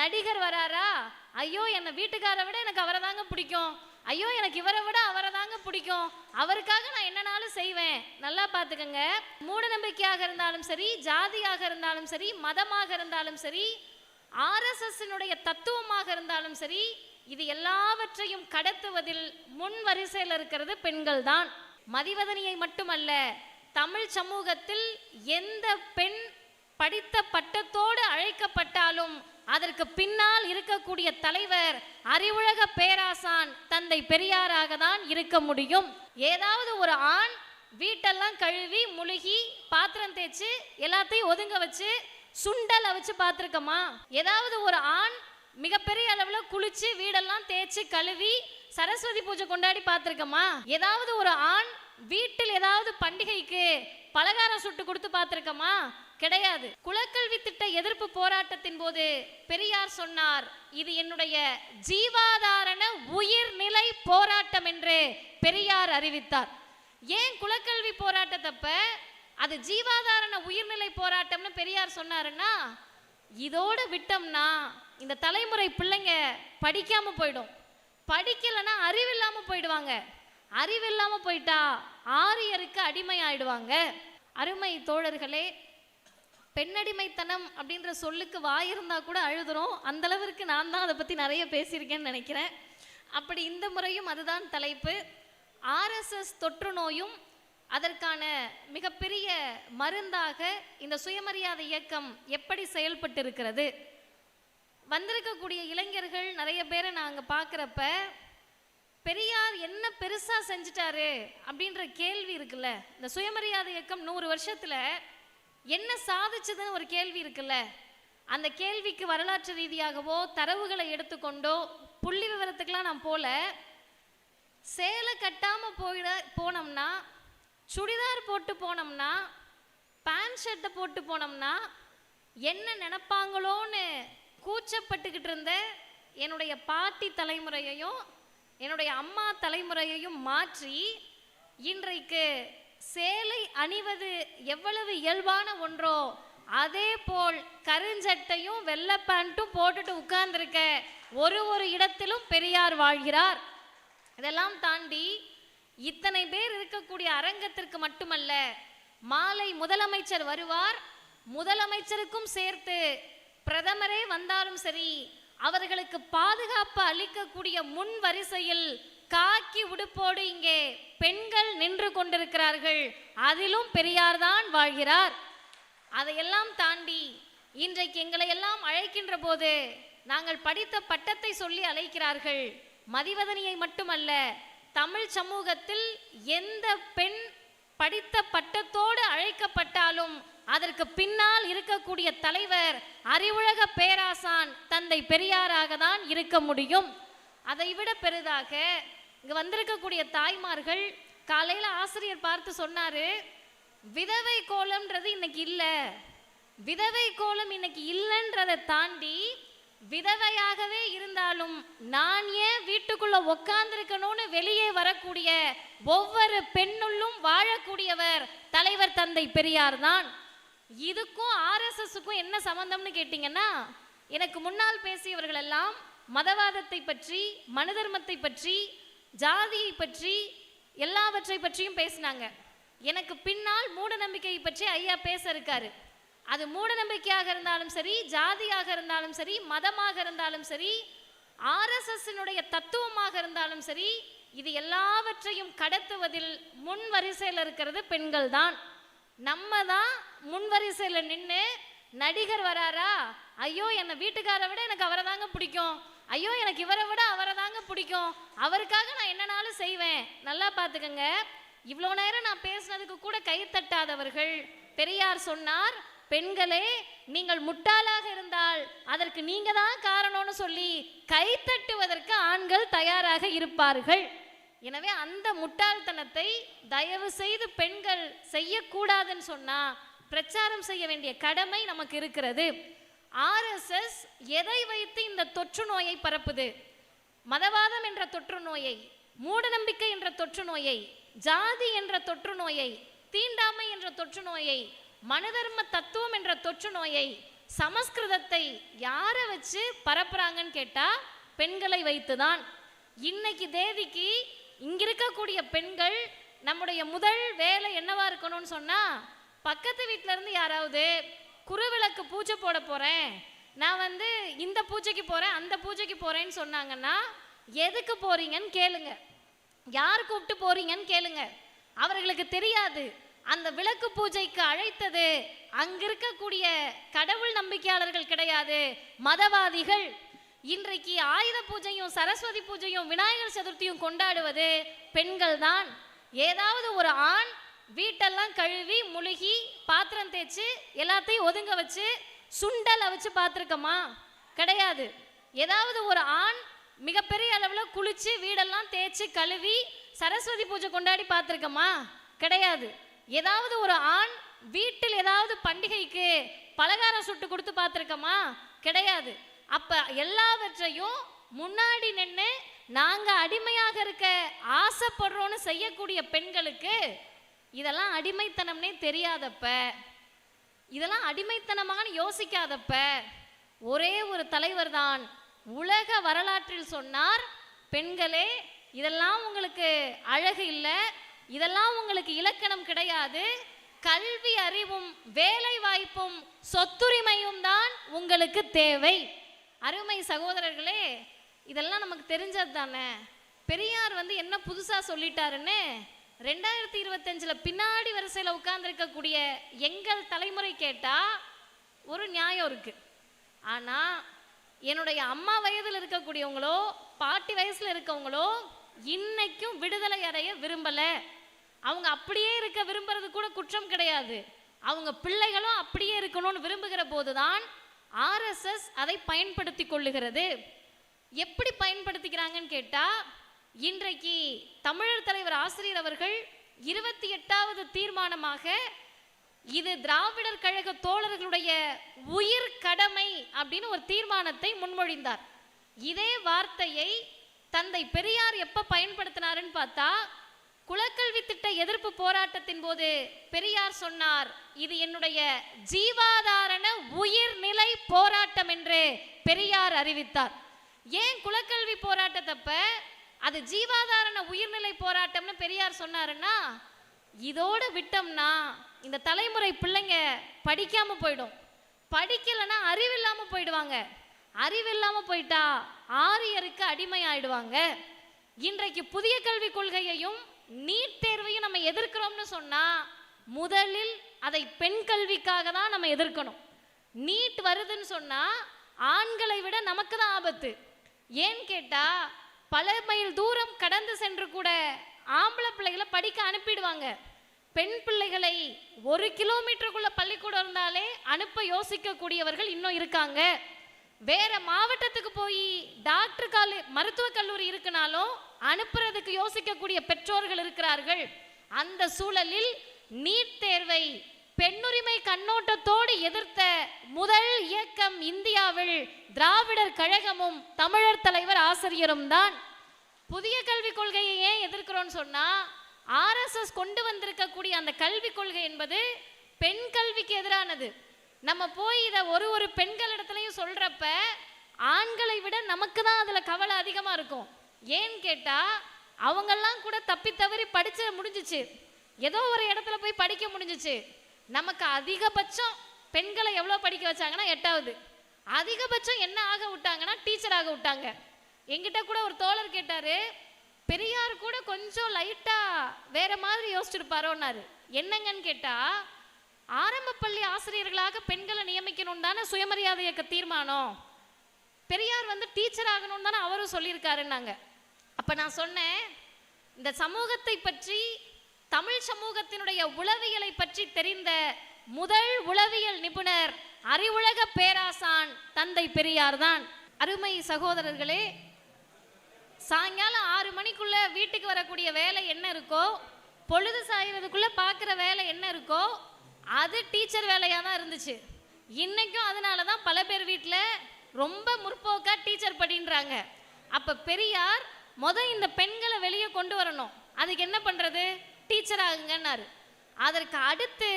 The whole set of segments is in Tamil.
நடிகர் வராரா? ஐயோ என்னை வீட்டுக்காரை விட எனக்கு அவரை தாங்க பிடிக்கும். ஐயோ எனக்கு இவரை விட அவரை தாங்க பிடிக்கும். அவருக்காக நான் என்னனாலும் செய்வேன். நல்லா பார்த்துக்கங்க. மூட நம்பிக்கையாக இருந்தாலும் சரி ஜாதியாக இருந்தாலும் சரி மதமாக இருந்தாலும் சரி ஆர்எஸ்எஸ்னுடைய தத்துவமாக இருந்தாலும் சரி இது எல்லாவற்றையும் கடத்துவதில் முன் வரிசையில் இருக்கிறது பெண்கள் தான். மதிவதனியை மட்டுமல்ல தமிழ் சமூகத்தில் எந்த பெண் படித்த பட்டத்தோடு அழைக்கப்பட்டாலும் அதற்கு பின்னால் இருக்கக்கூடிய தலைவர் அறிவுலக பேராசான் தந்தை பெரியாராக தான் இருக்க முடியும். ஏதாவது ஒரு ஆண் வீட்டெல்லாம் கழுவி முழுகி பாத்திரம் தேய்ச்சி எல்லாத்தையும் ஒதுங்க வச்சு சுண்டலை வச்சு பார்த்துருக்கமா? ஏதாவது ஒரு ஆண் மிகப்பெரிய அளவில் குளிச்சு வீடெல்லாம் தேய்ச்சி கழுவி சரஸ்வதி பூஜை கொண்டாடி பார்த்துருக்கமா? ஏதாவது ஒரு ஆண் வீட்டில் ஏதாவது பண்டிகைக்கு பலகாரம் சுட்டு கொடுத்து பார்த்துருக்கமா? கிடையாது. குலக்கல்வி திட்ட எதிர்ப்பு போராட்டத்தின் போது பெரியார் சொன்னார் இது என்னுடைய ஜீவாதாரண உயிர்நிலை போராட்டம் என்று பெரியார் அறிவித்தார். ஏன் குலக்கல்வி போராட்டத்தப்ப? அது ஜீவாதாரண உயிர்நிலை போராட்டம்னு பெரியார் சொன்னாருன்னா இதோட விட்டோம்னா இந்த தலைமுறை பிள்ளைங்க படிக்காம போயிடும். படிக்கலைன்னா அறிவில்லாம போயிடுவாங்க. அறிவில்லாம போயிட்டா ஆரியருக்கு அடிமை ஆயிடுவாங்க அருமை தோழர்களே பெண்ணடிமைத்தனம் அப்படின்ற சொல்லுக்கு வாயிருந்தா கூட அழுதுறோம். அந்த அளவிற்கு நான் தான் அதை பத்தி நிறைய பேசியிருக்கேன்னு நினைக்கிறேன். அப்படி இந்த முறையும் அதுதான் தலைப்பு. ஆர்எஸ்எஸ் தொற்று நோயும் அதற்கான மிகப்பெரிய மருந்தாக இந்த சுயமரியாதை இயக்கம் எப்படி செயல்பட்டு இருக்கிறது வந்திருக்கக்கூடிய இளைஞர்கள் நிறைய பேரை நாங்கள் பார்க்குறப்ப பெரியார் என்ன பெருசாக செஞ்சிட்டாரு? அப்படின்ற கேள்வி இருக்குல்ல. இந்த சுயமரியாதை இயக்கம் நூறு வருஷத்தில் என்ன சாதிச்சதுன்னு ஒரு கேள்வி இருக்குல்ல? அந்த கேள்விக்கு வரலாற்று ரீதியாகவோ தரவுகளை எடுத்துக்கொண்டோ புள்ளி விவரத்துக்கெல்லாம் நான் போல. சேலை கட்டாமல் போயிட போனோம்னா சுடிதார் போட்டு போனோம்னா பேண்ட் ஷர்ட்டை போட்டு போனோம்னா என்ன நினைப்பாங்களோன்னு கூச்சப்பட்டுக்கிட்டு இருந்த என்னுடைய பாட்டி தலைமுறையையும் என்னுடைய அம்மா தலைமுறையையும் மாற்றி இன்றைக்கு சேலை அணிவது எவ்வளவு இயல்பான ஒன்றோ அதே போல் கருஞ்சட்டையும் வெள்ளை பேண்ட்டும் போட்டுட்டு உட்கார்ந்துருக்க ஒரு ஒரு இடத்திலும் பெரியார் வாழ்கிறார். இதெல்லாம் தாண்டி இத்தனை பேர் இருக்கக்கூடிய அரங்கத்திற்கு மட்டுமல்ல மாலை முதலமைச்சர் வருவார். முதலமைச்சருக்கும் சேர்த்து பிரதமரே வந்தாலும் சரி அவர்களுக்கு பாதுகாப்பு அளிக்கக்கூடிய முன் வரிசையில் காக்கி உடுப்போடு இங்கே பெண்கள் நின்று கொண்டிருக்கிறார்கள். அதிலும் பெரியார் தான் வாழ்கிறார். அதையெல்லாம் தாண்டி இன்றைக்கு எங்களை எல்லாம் அழைக்கின்ற போது நாங்கள் படித்த பட்டத்தை சொல்லி அழைக்கிறார்கள். மதிவதனியை மட்டுமல்ல தமிழ் சமூகத்தில் எந்த பெண் படித்த பட்டத்தோடு அழைக்கப்பட்டாலும் அதற்கு பின்னால் இருக்கக்கூடிய தலைவர் அறிவுலக பேராசான் தந்தை பெரியாராக தான் இருக்க முடியும். அதைவிட பெரிதாக இங்க வந்திருக்கக்கூடிய தாய்மார்கள் காலையில ஆசிரியர் பார்த்து சொன்னாரு விதவை கோலம்ன்றது இன்னைக்கு இல்ல. விதவை கோலம் இன்னைக்கு இல்லைன்றதை தாண்டி விதவையாகவே இருந்தாலும் நான் ஏன் வீட்டுக்குள்ள உக்காந்துருக்கணும்னு வெளியே வரக்கூடிய ஒவ்வொரு பெண்ணுள்ளும் வாழக்கூடியவர் தலைவர் தந்தை பெரியார் தான். இதுக்கும் ஆர்எஸ்எஸ்க்கும் என்ன சம்பந்தம்னு கேட்டிங்கன்னா எனக்கு முன்னால் பேசியவர்கள் எல்லாம் மதவாதத்தை பற்றி மனதர்மத்தை பற்றி ஜாதியை பற்றி எல்லாவற்றை பற்றியும் பேசினாங்க. எனக்கு பின்னால் மூடநம்பிக்கையை பற்றி ஐயா பேச இருக்காரு. அது மூட நம்பிக்கையாக இருந்தாலும் சரி ஜாதியாக இருந்தாலும் சரி மதமாக இருந்தாலும் சரி ஆர்எஸ்எஸ்னுடைய தத்துவமாக இருந்தாலும் சரி இது எல்லாவற்றையும் கடத்துவதில் முன் வரிசையில் இருக்கிறது பெண்கள் தான் நம்ம தான் முன் வரிசையில் நின்று நடிகர் வராரா? ஐயோ என்னை வீட்டுக்காரை விட எனக்கு அவரை தாங்க பிடிக்கும். ஐயோ எனக்கு இவரை விட அவரை தாங்க பிடிக்கும். அவருக்காக நான் என்னனாலும் செய்வேன். நல்லா பார்த்துக்கங்க. இவ்வளோ நேரம் நான் பேசுனதுக்கு கூட கைத்தட்டாதவர்கள் பெரியார் சொன்னார் பெண்களே நீங்கள் முட்டாளாக இருந்தால் அதற்கு நீங்க தான் காரணம்னு சொல்லி கைத்தட்டுவதற்கு ஆண்கள் தயாராக இருப்பார்கள். எனவே அந்த முட்டாள்தனத்தை தயவு செய்து பெண்கள் செய்யக்கூடாதுன்னு சொன்னா பிரச்சாரம் செய்ய வேண்டிய கடமை நமக்கு இருக்கிறது. ஆர்எஸ்எஸ் எதை வைத்து இந்த தொற்று நோயை பரப்புது? மதவாதம் என்ற தொற்று நோயை மூடநம்பிக்கை என்ற தொற்று நோயை ஜாதி என்ற தொற்று நோயை தீண்டாமை என்ற தொற்று நோயை மனதர்ம தத்துவம் என்ற தொற்று நோயை சமஸ்கிருதத்தை யாரை வச்சு பரப்புறாங்கன்னு கேட்டா பெண்களை வைத்துதான். இன்னைக்கு தேதிக்கு இங்க இருக்கக்கூடிய பெண்கள் நம்முடைய முதல் வேலை என்னவா இருக்கணும்னு சொன்னா பக்கத்து வீட்டில இருந்து யாராவது குருவிளக்கு பூஜை போட போறேன். நான் வந்து இந்த பூஜைக்கு போறேன் அந்த பூஜைக்கு போறேன்னு சொன்னாங்கன்னா எதுக்கு போறீங்கன்னு கேளுங்க. யார் கூப்பிட்டு போறீங்கன்னு கேளுங்க. அவர்களுக்கு தெரியாது. அந்த விளக்கு பூஜைக்கு அழைத்தது அங்க இருக்கக்கூடிய கடவுள் நம்பிக்கையாளர்கள் கிடையாது. மதவாதிகள். இன்றைக்கு ஆயுத பூஜையும் சரஸ்வதி பூஜையும் விநாயகர் சதுர்த்தியும் கொண்டாடுவது பெண்கள் தான் ஏதாவது ஒரு ஆண் வீட்டெல்லாம் கழுவி முழுகி பாத்திரம் தேய்ச்சி எல்லாத்தையும் ஒதுங்க வச்சு சுண்டல் வச்சு பார்த்துருக்கோமா? கிடையாது. ஏதாவது ஒரு ஆண் மிகப்பெரிய அளவில் குளிச்சு வீடெல்லாம் தேய்ச்சி கழுவி சரஸ்வதி பூஜை கொண்டாடி பார்த்துருக்கோமா? கிடையாது. ஏதாவது ஒரு ஆண் வீட்டில் ஏதாவது பண்டிகைக்கு பலகாரம் சுட்டு கொடுத்து பார்த்துருக்கோமா? கிடையாது. அப்போ எல்லாவற்றையும் முன்னாடி நின்று நாங்கள் அடிமையாக இருக்க ஆசைப்படுறோன்னு செய்யக்கூடிய பெண்களுக்கு இதெல்லாம் அடிமைத்தனம்னே தெரியாதப்ப இதெல்லாம் அடிமைத்தனமான்னு யோசிக்காதப்ப ஒரே ஒரு தலைவர் தான் உலக வரலாற்றில் சொன்னார் பெண்களே இதெல்லாம் உங்களுக்கு அழகு இல்லை இதெல்லாம் உங்களுக்கு இலக்கணம் கிடையாது கல்வி அறிவும் வேலை வாய்ப்பும் சொத்துரிமையும் தான் உங்களுக்கு தேவை. அருமை சகோதரர்களே இதெல்லாம் நமக்கு தெரிஞ்சது தானே பெரியார் வந்து என்ன புதுசாக சொல்லிட்டாருன்னு ரெண்டாயிரத்தி இருபத்தஞ்சில் பின்னாடி வரிசையில் உட்கார்ந்துருக்கக்கூடிய எங்கள் தலைமுறை கேட்டால் ஒரு நியாயம் இருக்குது ஆனால் என்னுடைய அம்மா வயதில் இருக்கக்கூடியவங்களோ பாட்டி வயசில் இருக்கவங்களோ இன்னைக்கும் விடுதலை அடைய விரும்பலை. அவங்க அப்படியே இருக்க விரும்புறது கூட குற்றம் கிடையாது. அவங்க பிள்ளைகளும் அப்படியே இருக்கணும்னு விரும்புகிற போதுதான் ஆர்எஸ்எஸ் அதை பயன்படுத்தி கொள்ளுகிறது. எப்படி பயன்படுத்திக்கிறாங்கன்னு கேட்டால் இன்றைக்கு தமிழர் தலைவர் ஆசிரியர் அவர்கள் இருபத்தி எட்டாவது தீர்மானமாக இது திராவிடர் கழக தோழர்களுடைய உயிர் கடமை அப்படின்னு ஒரு தீர்மானத்தை முன்மொழிந்தார். இதே வார்த்தையை தந்தை பெரியார் எப்ப பயன்படுத்தினாருன்னு பார்த்தா குலக்கல்வி திட்ட எதிர்ப்பு போராட்டத்தின் போது பெரியார் சொன்னார் இது என்னுடைய ஜீவாதாரண உயிர்நிலை போராட்டம் என்று பெரியார் அறிவித்தார். ஏன் குலக்கல்வி போராட்டத்தப்ப அது ஜீவாதாரண உயிர்நிலை போராட்டம்னு பெரியார் சொன்னாருன்னா இதோடு விட்டோம்னா இந்த தலைமுறை பிள்ளைங்க படிக்காமல் போயிடும். படிக்கலைன்னா அறிவில்லாமல் போயிடுவாங்க. அறிவில்லாமல் போயிட்டா ஆரியருக்கு அடிமை ஆயிடுவாங்க இன்றைக்கு புதிய கல்விக் கொள்கையையும் நீட் தேர்வையும் நம்ம எதிர்க்கிறோம்னு சொன்னால் முதலில் அதை பெண் கல்விக்காக தான் நம்ம எதிர்க்கணும். நீட் வருதுன்னு சொன்னால் ஆண்களை விட நமக்கு தான் ஆபத்து. ஏன்னு கேட்டால் பல மைல் தூரம் கடந்து சென்று கூட ஆம்பளை பிள்ளைகளை படிக்க அனுப்பிடுவாங்க. பெண் பிள்ளைகளை ஒரு கிலோமீட்டருக்குள்ள பள்ளிக்கூடம் இருந்தாலே அனுப்ப யோசிக்கக்கூடியவர்கள் இன்னும் இருக்காங்க. வேற மாவட்டத்துக்கு போய் டாக்டர் காலே மருத்துவக் கல்லூரி இருக்குனாலும் அனுப்புறதுக்கு யோசிக்கக்கூடிய பெற்றோர்கள் இருக்கிறார்கள். அந்த சூழலில் நீட் தேர்வை பெண்ணுரிமை கண்ணோட்டத்தோடு எதிர்த்த முதல் இயக்கம் இந்தியாவில் திராவிடர் கழகமும் தமிழர் தலைவர் ஆசிரியரும் தான். புதிய கல்விக் கொள்கையை ஏன் எதிர்க்கிறோம்னு சொன்னா ஆர்எஸ்எஸ் கொண்டு வந்திருக்கக்கூடிய அந்த கல்விக் கொள்கை என்பது பெண் கல்விக்கு எதிரானது. நம்ம போய் இதை ஒரு ஒரு பெண்களிடத்துலையும் சொல்றப்ப ஆண்களை விட நமக்கு தான் அதுல கவலை அதிகமா இருக்கும். ஏன்னு கேட்டா அவங்கெல்லாம் கூட தப்பி தவறி படிச்ச முடிஞ்சிச்சு. ஏதோ ஒரு இடத்துல போய் படிக்க முடிஞ்சிச்சு. நமக்கு அதிகபட்சம் பெண்களை எவ்வளோ படிக்க வச்சாங்கன்னா எட்டாவது. அதிகபட்சம் என்ன ஆக விட்டாங்கன்னா டீச்சர் ஆக விட்டாங்க. எங்கிட்ட கூட ஒரு தோழர் கேட்டார் பெரியார் கூட கொஞ்சம் லைட்டாக வேற மாதிரி யோசிச்சிருப்பாரோன்னாரு. என்னங்கன்னு கேட்டால் ஆரம்ப பள்ளி ஆசிரியர்களாக பெண்களை நியமிக்கணும் தானே சுயமரியாதை இயக்க தீர்மானம். பெரியார் வந்து டீச்சர் ஆகணும் தானே அவரும் சொல்லியிருக்காருன்னாங்க. அப்போ நான் சொன்னேன் இந்த சமூகத்தை பற்றி தமிழ் சமூகத்தினுடைய உளவியலை பற்றி தெரிந்த முதல் உளவியல் நிபுணர் அறிவுலக பேராசான் தந்தை பெரியார் தான். அருமை சகோதரர்களே சாயங்காலம் ஆறு மணிக்குள்ள வீட்டுக்கு வரக்கூடிய வேலை என்ன இருக்கோ பொழுது சாயறதுக்குள்ள பார்க்குற வேலை என்ன இருக்கோ அது டீச்சர் வேலையாக தான் இருந்துச்சு. இன்னைக்கும் அதனால தான் பல பேர் வீட்டில் ரொம்ப முற்போக்காக டீச்சர் படின்றாங்க. அப்போ பெரியார் முத இந்த பெண்களை வெளியே கொண்டு வரணும். அதுக்கு என்ன பண்ணுறது டீச்சர் ஆகுங்கன்னாரு. அதற்கு அடுத்து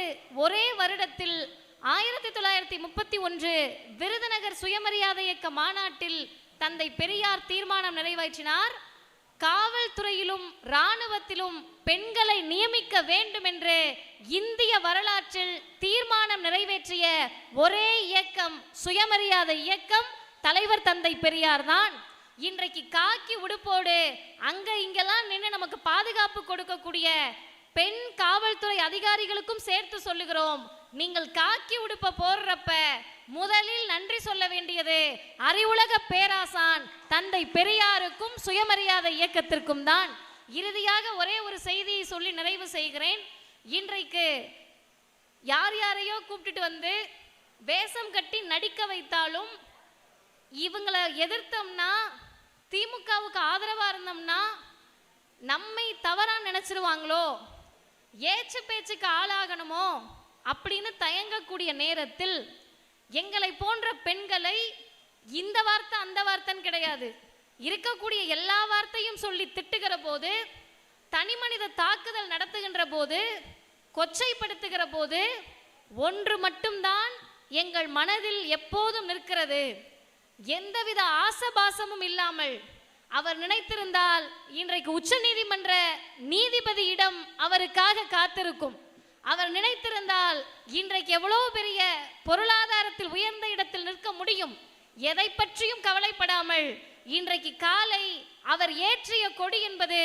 ஒரே வருடத்தில் ஆயிரத்தி தொள்ளாயிரத்தி முப்பத்தி ஒன்று விருதுநகர் சுயமரியாதை இயக்க மாநாட்டில் தந்தை பெரியார் தீர்மானம் நிறைவேற்றினார். காவல்துறையிலும் இராணுவத்திலும் பெண்களை நியமிக்க வேண்டும் என்று இந்திய வரலாற்றில் தீர்மானம் நிறைவேற்றிய ஒரே இயக்கம் சுயமரியாதை இயக்கம் தலைவர் தந்தை பெரியார் தான். இன்றைக்கு காக்கி உடுப்போடு அங்க இங்கெல்லாம் நின்று நமக்கு பாதுகாப்பு கொடுக்கக்கூடிய பெண் காவல்துறை அதிகாரிகளுக்கும் சேர்த்து சொல்லுகிறோம். நீங்கள் காக்கி உடுப்ப போடுறப்ப முதலில் நன்றி சொல்ல வேண்டியது அறிவுலக பேராசான் தந்தை பெரியாருக்கும் சுயமரியாதை இயக்கத்திற்கும் தான். இறுதியாக ஒரே ஒரு செய்தியை சொல்லி நிறைவு செய்கிறேன். இன்றைக்கு யார் யாரையோ கூப்பிட்டுட்டு வந்து வேஷம் கட்டி நடிக்க வைத்தாலும் இவங்களை எதிர்த்தோம்னா திமுகவுக்கு ஆதரவாக இருந்தோம்னா நம்மை தவறாக நினச்சிருவாங்களோ? ஏச்சு பேச்சுக்கு ஆளாகணுமோ அப்படின்னு தயங்கக்கூடிய நேரத்தில் எங்களை போன்ற பெண்களை இந்த வார்த்தை அந்த வார்த்தைன்னு கிடையாது. இருக்கக்கூடிய எல்லா வார்த்தையும் சொல்லி திட்டுகிற போது தனி மனித தாக்குதல் நடத்துகின்ற போது கொச்சைப்படுத்துகிற போது ஒன்று மட்டும்தான் எங்கள் மனதில் எப்போதும் நிற்கிறது. எந்தவித ஆசபாசமும் இல்லாமல் அவர் நினைத்திருந்தால் இன்றைக்கு உச்சநீதிமன்ற நீதிபதியிடம் அவருக்காக காத்திருக்கும். அவர் நினைத்திருந்தால் இன்றைக்கு எவ்வளவு பெரிய பொருளாதாரத்தில் உயர்ந்த இடத்தில் நிற்க முடியும். எதை பற்றியும் கவலைப்படாமல் இன்றைக்கு காலை அவர் ஏற்றிய கொடி என்பது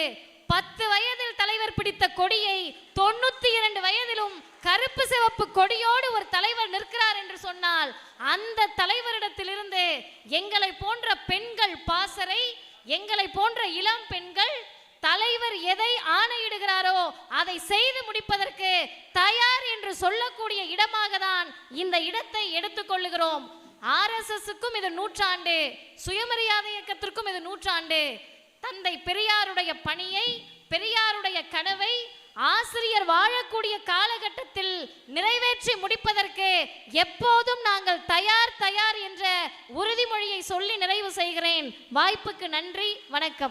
பத்து வயதில் தலைவர் பிடித்த கொடியை தொண்ணூத்தி இரண்டு வயதிலும் கருப்பு சிவப்பு கொடியோடு ஒரு தலைவர் நிற்கிறார் என்று சொன்னால் அந்த தலைவரிடத்திலிருந்து எங்களை போன்ற பெண்கள் பாசறை எங்களை போன்ற இளம் பெண்கள் தலைவர் எதை ஆணையிடுகிறாரோ அதை செய்து முடிப்பதற்கு தயார் என்று சொல்லக்கூடிய இடமாக தான் இந்த இடத்தை எடுத்துக்கொள்ளுகிறோம். ஆர்எஸ்எஸ்க்கும் இது நூற்றாண்டு சுயமரியாதை இயக்கத்திற்கும் இது நூற்றாண்டு. தந்தை பெரியாருடைய பணியை பெரியாருடைய கனவை ஆசிரியர் வாழக்கூடிய காலகட்டத்தில் நிறைவேற்றி முடிப்பதற்கு எப்போதும் நாங்கள் தயார் தயார் என்ற உறுதிமொழியை சொல்லி நிறைவு செய்கிறேன். வாய்ப்புக்கு நன்றி வணக்கம்.